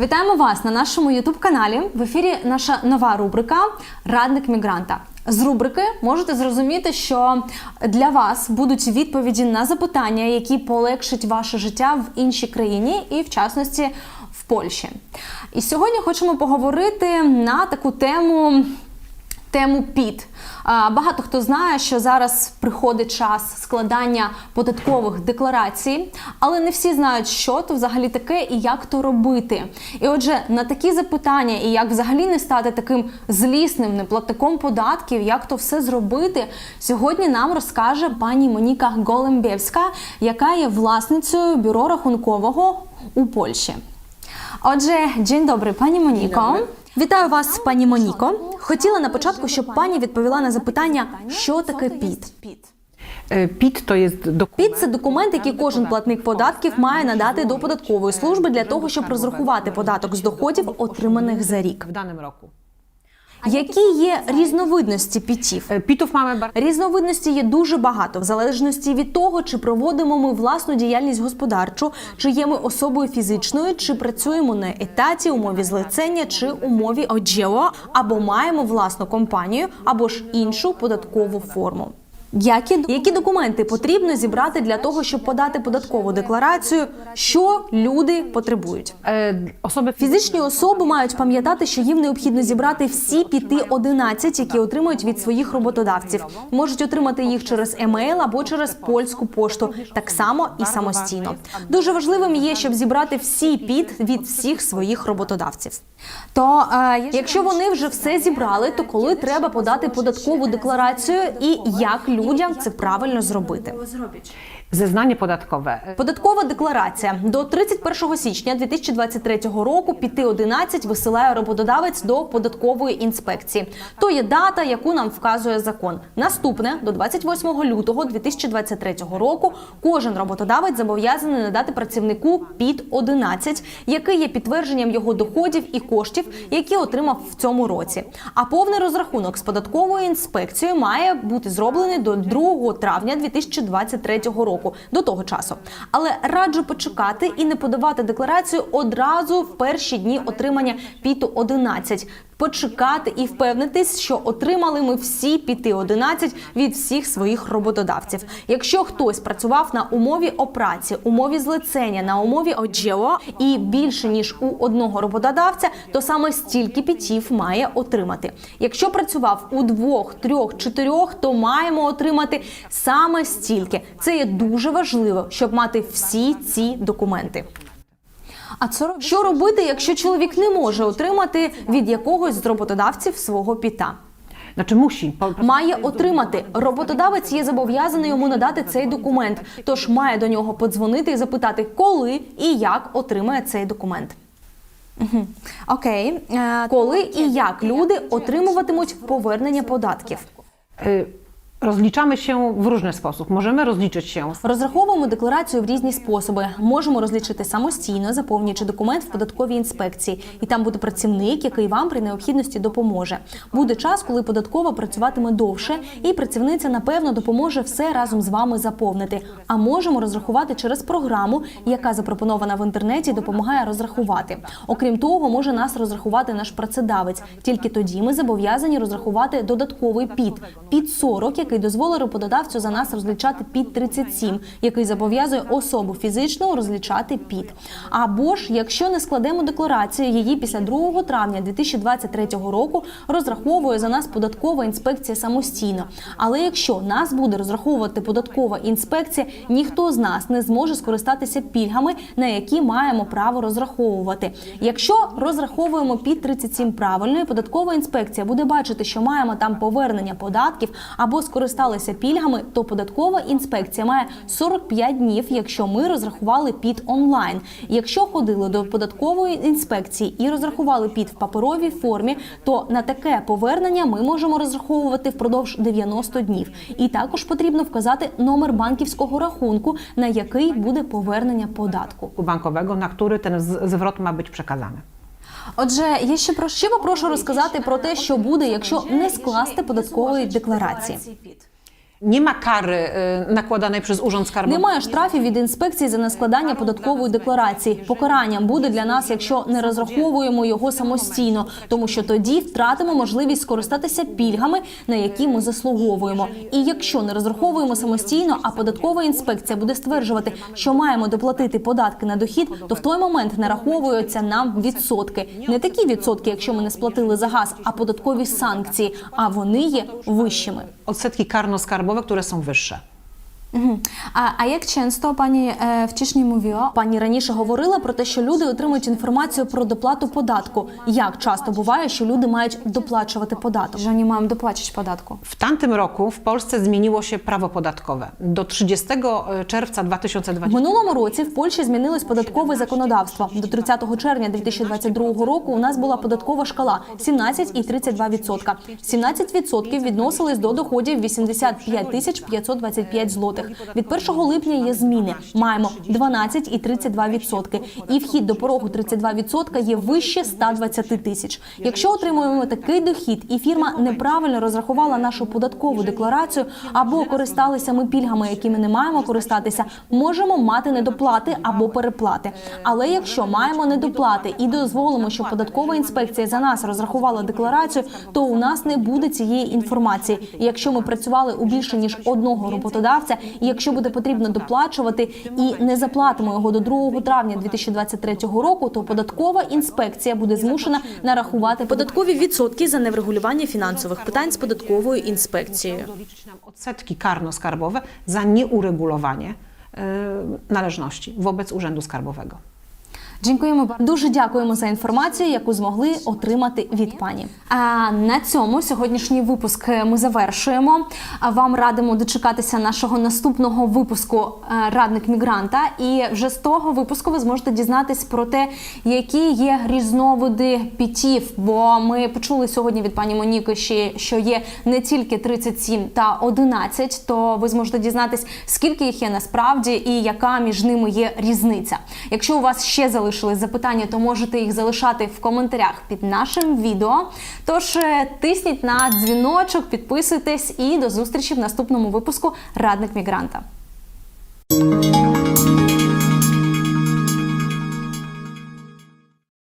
Вітаємо вас на нашому youtube каналі. В ефірі наша нова рубрика Радник мігранта. З рубрики можете зрозуміти, що для вас будуть відповіді на запитання, які полегшать ваше життя в іншій країні, і в частності в Польщі. І сьогодні хочемо поговорити на таку тему. Тему ПІД. Багато хто знає, що зараз приходить час складання податкових декларацій, але не всі знають, що то взагалі таке і як то робити. І отже, на такі запитання, і як взагалі не стати таким злісним неплатником податків, як то все зробити, сьогодні нам розкаже пані Моніка Голембєвська, яка є власницею бюро рахункового у Польщі. Отже, dzień добрий, пані Моніко. Вітаю вас, пані Моніко. Хотіла на початку, щоб пані відповіла на запитання, що таке ПІД. E, PIT to jest dokument. ПІД це документ, який кожен платник податків має надати до податкової служби для того, щоб розрахувати податок з доходів, отриманих за рік. в даному roku. Які є різновидності пітів? Пітов PIT-ów mamy bardzo Різновидності є дуже багато, в залежності від того, чи проводимо ми власну діяльність господарчу, чи є ми особою фізичною, чи працюємо на етаті, умові злицення, чи умові оджео, або маємо власну компанію, або ж іншу податкову форму. Які, які документи потрібно зібрати для того, щоб подати податкову декларацію, що люди потребують? e, osoby Фізичні особи мають пам'ятати, що їм необхідно зібрати всі піти 11, які отримують від своїх роботодавців. Можуть отримати їх через емейл або через польську пошту, так само і самостійно. Дуже важливим є, щоб зібрати всі піт від всіх своїх роботодавців. То е, якщо вони вже все зібрали, то коли треба подати податкову декларацію і як людям це правильно зробити? Podatkowe. E, Податкова декларація до 31 січня 2023 року піти 11 висилає роботодавець до податкової інспекції. То є дата, яку нам вказує закон. Наступне до 28 лютого 2023 року кожен роботодавець зобов'язаний надати працівнику під 11, який є підтвердженням його доходів і коштів, які отримав в цьому році. А повний розрахунок з податковою інспекцією має бути зроблений до 2 травня 2023 року, до того часу. Але раджу почекати і не подавати декларацію одразу в перші дні отримання піту 11. Почекати і впевнитись, що отримали ми всі піти 11 від всіх своїх роботодавців. Якщо хтось працював на умові опраці, умові злицення, на умові оджео і більше ніж у одного роботодавця, то саме стільки пітів має отримати. Якщо працював у двох, трьох, чотирьох, то маємо отримати саме стільки. Це є дуже важливо, щоб мати всі ці документи. А це що робити, якщо чоловік не може отримати від якогось з роботодавців свого піта? Musi. Має отримати роботодавець є зобов'язаний йому надати цей документ, тож має до нього подзвонити і запитати, коли і як отримає цей документ. Мгм. Окей, Е, коли і як люди отримуватимуть повернення податків? Rozliczamy się w różny sposób. Możemy rozliczyć się Розраховуємо декларацію в різні способи. Можемо розлічити самостійно, заповнюючи документ в податковій інспекції, і там буде працівник, який вам при необхідності допоможе. Буде час, коли податкова працюватиме довше, і працівниця напевно допоможе все разом з вами заповнити. А можемо розрахувати через програму, яка запропонована в інтернеті, допомагає розрахувати. Окрім того, може нас розрахувати наш працедавець. Тільки тоді ми зобов'язані розрахувати додатковий під під 40, який дозволить роботодавцю за нас розлічати під 37, який зобов'язує особу фізичну розлічати під. Або ж, якщо не складемо декларацію, її після 2 травня 2023 року розраховує за нас податкова інспекція самостійно. Але якщо нас буде розраховувати податкова інспекція, ніхто з нас не зможе скористатися пільгами, на які маємо право розраховувати. Якщо розраховуємо під 37 правильно, і податкова інспекція буде бачити, що маємо там повернення податків або скористалися пільгами, то податкова інспекція має 45 днів, якщо ми розрахували під онлайн. Якщо ходили до податкової інспекції і розрахували під в паперовій формі, то на таке повернення ми можемо розраховувати впродовж 90 днів. І також потрібно вказати номер банківського рахунку, на який буде повернення податку. na który ten z- zwrot ma być przekazany. Отже, я ще про ще попрошу розказати про те, що буде, якщо не скласти податкової декларації. Nie ma kary nakładanej przez Urząd Skarbowy. Немає штрафів від інспекції за нескладання податкової декларації. Покаранням буде для нас, якщо не розраховуємо його самостійно, тому що тоді втратимо можливість скористатися пільгами, на які ми заслуговуємо. І якщо не розраховуємо самостійно, а податкова інспекція буде стверджувати, що маємо доплатити податки на дохід, то в той момент нараховуються нам відсотки. Не такі відсотки, якщо ми не сплатили за газ, а податкові санкції. А вони є вищими. Odsetki karno-skarbowe, które są wyższe. A, a jak często pani e, wcześniej mówiła? Пані раніше говорила про те, що люди отримують інформацію про доплату податку. Як часто буває, що люди мають доплачувати податок? Że nie mam dopłacić podatku. W tamtym roku w Polsce zmieniło się prawo podatkowe. Do 30 czerwca В 2020 минулому році в Польщі змінилось податкове законодавство. До 30 червня 2022 року у нас була податкова шкала 17 і 32 відсотка. 17 відсотків відносились до доходів 85 тисяч 525 злотих. Від 1 липня є зміни. Маємо 12 і 32 відсотки. І вхід до порогу 32 відсотка є вище 120 тисяч. Якщо отримуємо такий дохід, і фірма неправильно розрахувала нашу податкову декларацію або користалися ми пільгами, якими не маємо користатися, можемо мати недоплати або переплати. Але якщо маємо недоплати і дозволимо, що податкова інспекція за нас розрахувала декларацію, то у нас не буде цієї інформації. Якщо ми працювали у більше ніж одного роботодавця, і якщо буде потрібно доплачувати і не заплатимо його до 2 травня 2023 року, то податкова інспекція буде змушена нарахувати податкові відсотки за неврегулювання фінансових питань з податковою інспекцією. odsetki karno-skarbowe za nieuregulowanie y, należności wobec Urzędu Skarbowego. Bardzo. Дуже дякуємо за інформацію, яку змогли отримати від пані. А на цьому сьогоднішній випуск ми завершуємо. Вам радимо дочекатися нашого наступного випуску е, Радник мігранта. І вже з того випуску ви зможете дізнатись про те, які є різновиди пітів. Бо ми почули сьогодні від пані Моніки, що є не тільки 37 та 11, то ви зможете дізнатись, скільки їх є насправді і яка між ними є різниця. Якщо у вас ще залишились запитання, то можете їх залишати в коментарях під нашим відео. Тож е, тисніть на дзвіночок, підписуйтесь і до зустрічі в наступному випуску Радник мігранта.